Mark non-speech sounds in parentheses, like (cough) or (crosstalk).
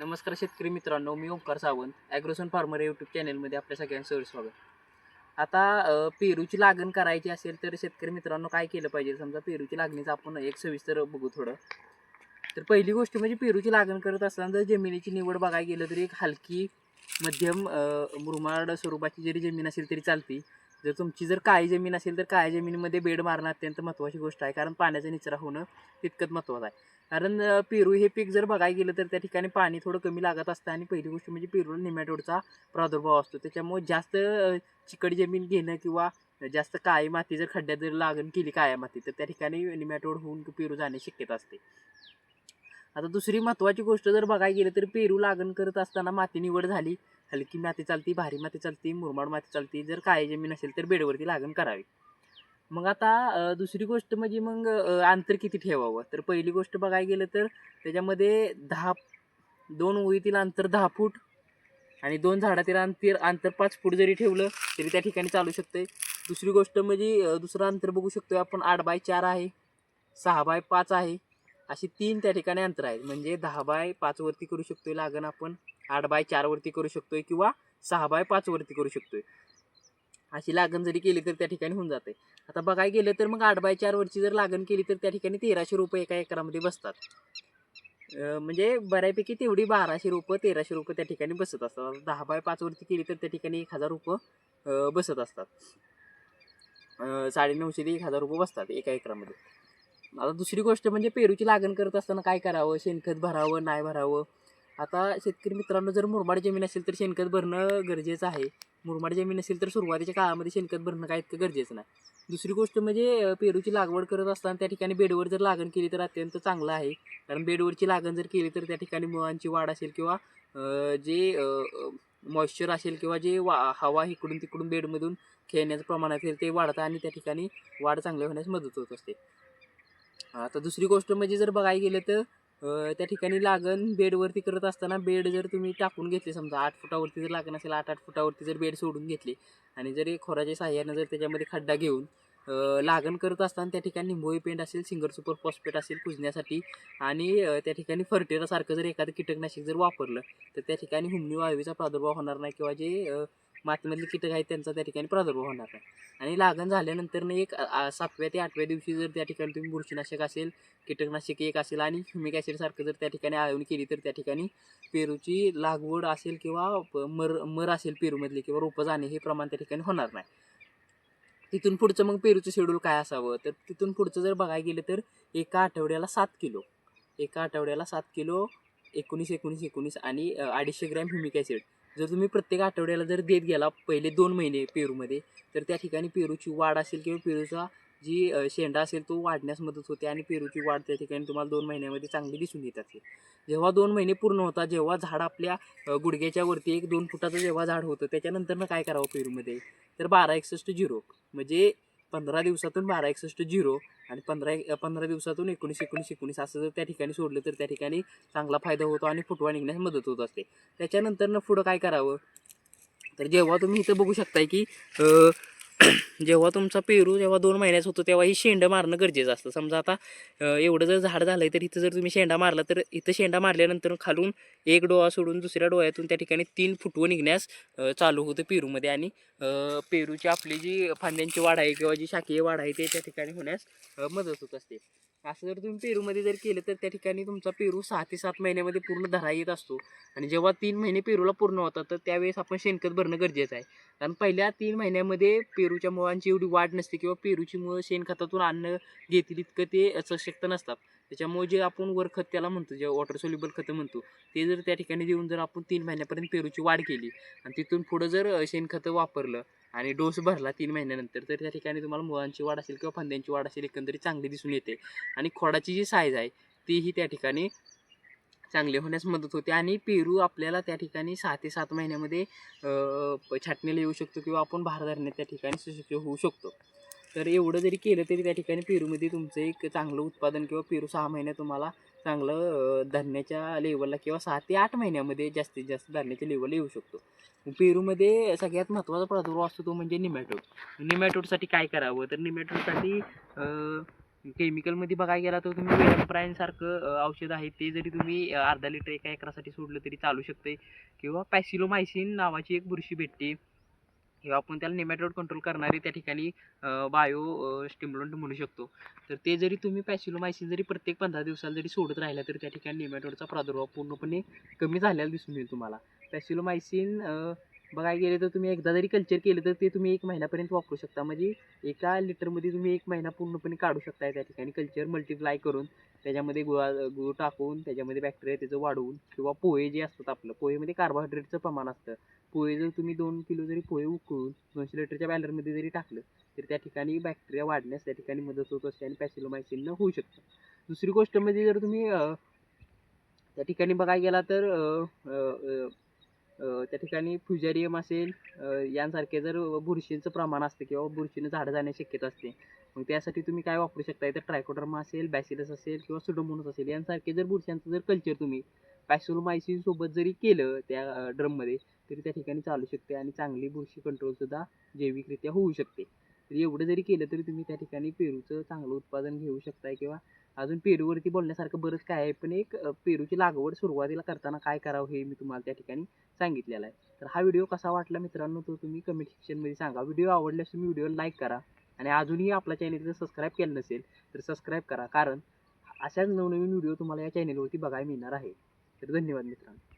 नमस्कार शेतकरी मित्रांनो मी Omkar Sawant Agrosun farmer YouTube चॅनलमध्ये आपल्या सगळ्यांचं स्वागत. आता पेरूची लागण करायची असेल तर शेतकरी मित्रांनो काय केलं पाहिजे? समजा पेरूची लागणीचं आपण एक सविस्तर बघू थोडं. तर पहिली गोष्ट म्हणजे पेरूची लागण करत असताना जर जमिनीची निवड बघायला गेलं तरी एक हलकी मध्यम मुरमाड स्वरूपाची जरी जमीन असेल तरी चालते. जर तुमची जर काळी जमीन असेल तर काळ्या जमिनीमध्ये बेड मारणं अत्यंत महत्त्वाची गोष्ट आहे. कारण पाण्याचा निचरा होणं तितकंच महत्त्वाचं आहे. कारण पेरू हे पीक जर बघायला गेलं तर त्या ठिकाणी पाणी थोडं कमी लागत असतं आणि पहिली गोष्ट म्हणजे पेरूला निमॅटोडचा प्रादुर्भाव असतो. त्याच्यामुळे जास्त चिकट जमीन घेणं किंवा जास्त काळी माती जर खड्ड्यात जर लागण केली काळ्या माती तर त्या ठिकाणी निमॅटोड होऊन पेरू जाण्याची शक्यता असते. आता दुसरी महत्त्वाची गोष्ट जर बघायला गेलं तर पेरू लागण करत असताना माती निवड झाली. हलकी माती चालती भारी माती चालती मुरमाड माती चालती. जर काळी जमीन असेल तर बेडवरती लागण करावी. मग आता दुसरी गोष्ट म्हणजे मग अंतर किती ठेवावं? तर पहिली गोष्ट बघायला गेलं तर त्याच्यामध्ये दहा दोन ओळीतील अंतर दहा फूट आणि दोन झाडातील अंतर अंतर पाच फूट जरी ठेवलं तरी त्या ठिकाणी चालू शकते दुसरी गोष्ट म्हणजे दुसरं अंतर बघू शकतो आपण आठ बाय चार आहे सहा बाय पाच आहे. अशी तीन त्या ठिकाणी अंतर आहेत. म्हणजे दहा बाय पाच वरती करू शकतोय लागण आपण आठ बाय चार वरती करू शकतोय किंवा सहा बाय पाच वरती करू शकतोय. अशी लागण जरी केली तर त्या ठिकाणी होऊन जाते. आता बघायला गेलं तर मग आठ बाय चार वरची जर लागण केली तर त्या ठिकाणी तेराशे रुपये एका एकरामध्ये बसतात. म्हणजे बऱ्यापैकी तेवढी बाराशे रुपये तेराशे रुपये त्या ठिकाणी बसत असतात. दहा बाय पाच वरती केली तर त्या ठिकाणी एक हजार रुपये बसत असतात. साडे साडेनऊशे ते एक हजार रुपये बसतात एका एकरामध्ये. आता दुसरी गोष्ट म्हणजे पेरूची लागण करत असताना काय करावं? शेणखत भरावं नाही भरावं? आता शेतकरी मित्रांनो जर मुरमाड जमीन असेल तर शेणखत भरणं गरजेचं आहे. मुरमाड जमीन असेल तर सुरुवातीच्या काळामध्ये शेणखत भरणं काय इतकं गरजेचं नाही. दुसरी गोष्ट म्हणजे पेरूची लागवड करत असताना त्या ठिकाणी बेडवर जर लागण केली तर अत्यंत चांगलं आहे. कारण बेडवरची लागण जर केली तर त्या ठिकाणी मुळांची वाढ असेल किंवा जे मॉइश्चर असेल किंवा जे वा हवा इकडून तिकडून बेडमधून खेळण्याचं प्रमाण असेल ते वाढतं आणि त्या ठिकाणी वाढ चांगली होण्यास मदत होत असते. आता दुसरी गोष्ट म्हणजे जर बघायला गेलं तर त्या ठिकाणी लागण बेडवरती करत असताना बेड जर तुम्ही टाकून घेतले समजा आठ फुटावरती जर लागण असेल आठ आठ फुटावरती जर बेड सोडून घेतले आणि जर एक खोराच्या साह्यानं जर त्याच्यामध्ये खड्डा घेऊन लागण करत असताना त्या ठिकाणी निंबोळी पेंट असेल सिंगर सुपर फॉस्फेट असेल कुजण्यासाठी आणि त्या ठिकाणी फर्टेरासारखं जर एखादं कीटकनाशक जर वापरलं तर त्या ठिकाणी हुमणी वाळवीचा प्रादुर्भाव होणार नाही किंवा जे मातीमधले कीटक आहेत त्यांचा त्या ठिकाणी प्रादुर्भाव होणार नाही. आणि लागण झाल्यानंतर एक सातव्या ते आठव्या दिवशी जर त्या ठिकाणी तुम्ही बुरशीनाशक असेल कीटकनाशक एक असेल आणि ह्युमिक ॲसिडसारखं जर त्या ठिकाणी आळवणी केली तर त्या ठिकाणी पेरूची लागवड असेल किंवा मर मर असेल पेरूमधली किंवा रोपं जाणे हे प्रमाण त्या ठिकाणी होणार नाही. तिथून पुढचं मग पेरूचं शेड्यूल काय असावं? तर तिथून पुढचं जर बघायला गेलं तर एका आठवड्याला सात किलो. एका आठवड्याला सात किलो एकोणीस एकोणीस एकोणीस आणि अडीचशे ग्रॅम ह्युमिक ॲसिड जर तुम्ही प्रत्येक आठवड्याला जर देत गेला पहिले दोन महिने पेरूमध्ये तर त्या ठिकाणी पेरूची वाढ असेल किंवा पेरूचा जी शेंडा असेल तो वाढण्यास मदत होते आणि पेरूची वाढ त्या ठिकाणी तुम्हाला दोन महिन्यामध्ये चांगली दिसून येत असेल जेव्हा दोन महिने पूर्ण होतात जेव्हा झाड आपल्या गुडघ्याच्या वरती एक दोन फुटाचं जेव्हा झाड होतं त्याच्यानंतरनं काय करावं पेरूमध्ये? तर बारा एकसष्ट झिरो. म्हणजे पंधरा दिवसातून बारा एकसष्ट झिरो आणि पंधरा पंधरा दिवसातून एकोणीस एकोणीस एकोणीस असं जर त्या ठिकाणी सोडलं तर त्या ठिकाणी चांगला फायदा होतो आणि फुटवा निघण्यास मदत होत असते. त्याच्यानंतरनं पुढं काय करावं? तर जेव्हा तुम्ही इथं बघू शकताय की (clears throat) जेव्हा तुमचा पेरू जेव्हा दोन महिन्याचा होतो तेव्हा ही शेंडं मारणं गरजेचं असतं. समजा आता एवढं जर झाड झालं आहे तर इथं जर तुम्ही शेंडा मारला तर इथं शेंडा मारल्यानंतर खालून एक डोळा सोडून दुसऱ्या डोळ्यातून त्या ठिकाणी तीन फुटवं निघण्यास चालू होतं पेरूमध्ये. आणि पेरूची आपली जी फांद्यांची वाढ आहे किंवा जी शाकीय वाढ आहे ते त्या ठिकाणी होण्यास मदत होत असते. असं जर तुम्ही पेरूमध्ये जर केलं तर त्या ठिकाणी तुमचा पेरू सहा ते सात महिन्यामध्ये पूर्ण धरा येत असतो. आणि जेव्हा तीन महिने पेरूला पूर्ण होतात तर त्यावेळेस आपण शेणखत भरणं गरजेचं आहे. कारण पहिल्या तीन महिन्यामध्ये पेरूच्या मुळांची एवढी वाढ नसते किंवा पेरूची मुळं शेणखतातून अन्न घेतील इतकं ते सशक्त नसतात. त्याच्यामुळे जे आपण वर खत त्याला म्हणतो जे वॉटर सोल्युबल खतं म्हणतो ते जर त्या ठिकाणी देऊन जर आपण तीन महिन्यापर्यंत पेरूची वाढ केली आणि तिथून पुढं जर शेणखतं वापरलं आणि डोस भरला तीन महिन्यानंतर तर त्या ठिकाणी तुम्हाला मुळांची वाढ असेल किंवा फांद्यांची वाढ असेल एकंदरीत चांगली दिसून येते. आणि खोडाची जी साईज आहे तीही त्या ठिकाणी चांगली होण्यास मदत होते. आणि पेरू आपल्याला त्या ठिकाणी सहा ते सात महिन्यामध्ये छाटणीला येऊ शकतो किंवा आपण भार त्या ठिकाणी सुशक्य होऊ शकतो. तर एवढं जरी केलं तरी त्या ठिकाणी पेरूमध्ये तुमचं एक चांगलं उत्पादन किंवा पेरू सहा महिन्यात तुम्हाला चांगलं धरण्याच्या लेवलला किंवा सहा ते आठ महिन्यामध्ये जास्तीत जास्त धरण्याच्या लेवलला येऊ शकतो. पेरूमध्ये सगळ्यात महत्त्वाचा प्रादुर्भाव असतो तो म्हणजे निमॅटोड निमॅटोडसाठी काय करावं? तर निमॅटोडसाठी केमिकलमध्ये बघायला गेला तर तुम्ही वेलप्रायनसारखं औषध आहे ते जरी तुम्ही अर्धा लिटर एका एकरासाठी सोडलं तरी चालू शकते किंवा पॅसिलोमायसिन नावाची एक बुरशी भेटते. किंवा आपण त्याला नेमॅटोड कंट्रोल करणारी त्या ठिकाणी बायो स्टिम्युलंट म्हणू शकतो. तर ते जरी तुम्ही पॅसिलोमायसिन जरी प्रत्येक पंधरा दिवसाला जरी सोडत राहिला तर त्या ठिकाणी नेमॅटोडचा प्रादुर्भाव पूर्णपणे कमी झालेला दिसून येईल तुम्हाला. पॅसिलोमायसिन बघायला गेले तर तुम्ही एकदा जरी कल्चर केलं तर ते तुम्ही एक महिन्यापर्यंत वापरू शकता. म्हणजे एका लिटरमध्ये तुम्ही एक महिना पूर्णपणे काढू शकता त्या ठिकाणी. कल्चर मल्टिप्लाय करून त्याच्यामध्ये गुळा गुळ टाकून त्याच्यामध्ये बॅक्टेरिया त्याचं वाढवून किंवा पोहे जे असतात आपलं पोहेमध्ये कार्बोहायड्रेटचं प्रमाण असतं. पोहे जर तुम्ही दोन किलो जरी पोहे उकळून दोनशे लिटरच्या बॅलरमध्ये जरी टाकलं तर त्या ठिकाणी बॅक्टेरिया वाढण्यास त्या ठिकाणी मदत होत असते आणि पॅसिलोमायसिननं होऊ शकतं. दुसरी गोष्ट म्हणजे जर तुम्ही त्या ठिकाणी बघायला गेला तर त्या ठिकाणी फ्युजेरियम असेल यांसारखे जर बुरशींचं प्रमाण असतं किंवा बुरशीनं झाडं जाण्याची शक्यता असते मग त्यासाठी तुम्ही काय वापरू शकता? तर ट्रायकोडर्मा असेल बॅसिलस असेल किंवा सुडोमोनस असेल यांसारखे जर बुरशांचं जर कल्चर तुम्ही पॅसोलोमायसिन सोबत जरी केलं त्या ड्रममध्ये तरी त्या ठिकाणी चालू शकते आणि चांगली बुरशी कंट्रोलसुद्धा जैविकरित्या होऊ शकते. तर एवढं जरी केलं तरी तुम्ही त्या ठिकाणी पेरूचं चांगलं उत्पादन घेऊ शकताय किंवा अजून पेरूवरती बोलण्यासारखं बरंच काय आहे पण एक पेरूची लागवड सुरुवातीला करताना काय करावं हे मी तुम्हाला त्या ठिकाणी सांगितलेलं आहे. तर हा व्हिडिओ कसा वाटला मित्रांनो तो तुम्ही कमेंट सेक्शनमध्ये सांगा. व्हिडिओ आवडल्यास तुम्ही व्हिडिओ लाईक करा आणि अजूनही आपल्या चॅनल जर सबस्क्राईब केलं नसेल तर सबस्क्राईब करा. कारण अशाच नवनवीन व्हिडिओ तुम्हाला या चॅनलवरती बघायला मिळणार आहे. तर धन्यवाद मित्रांनो.